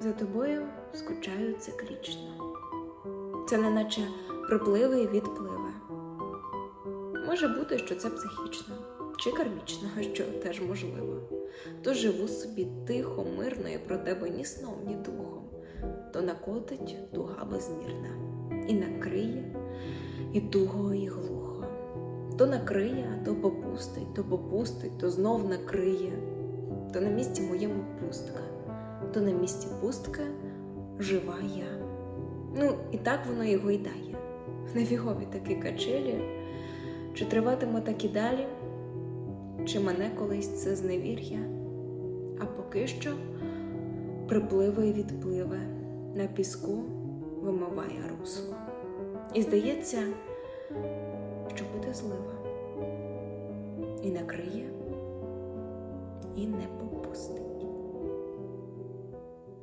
За тобою скучаю циклічно. Це не наче припливе і відпливе. Може бути, що це психічно чи кармічно, що теж можливо. То живу собі тихо, мирно і про тебе ні сном, ні духом, то накотить дуга безмірна, і накриє, і туго, і глухо. То накриє, а то попустить, то попустить, то знов накриє, то на місці моєму пустка, то на місці пустка жива я. Ну, і так воно і гойдає. Невігові такі качелі. Чи триватиме так і далі? Чи мене колись це зневір'я? А поки що припливе і відпливе, на піску вимиває русло. І здається, що буде злива, і накриє, і не поможе.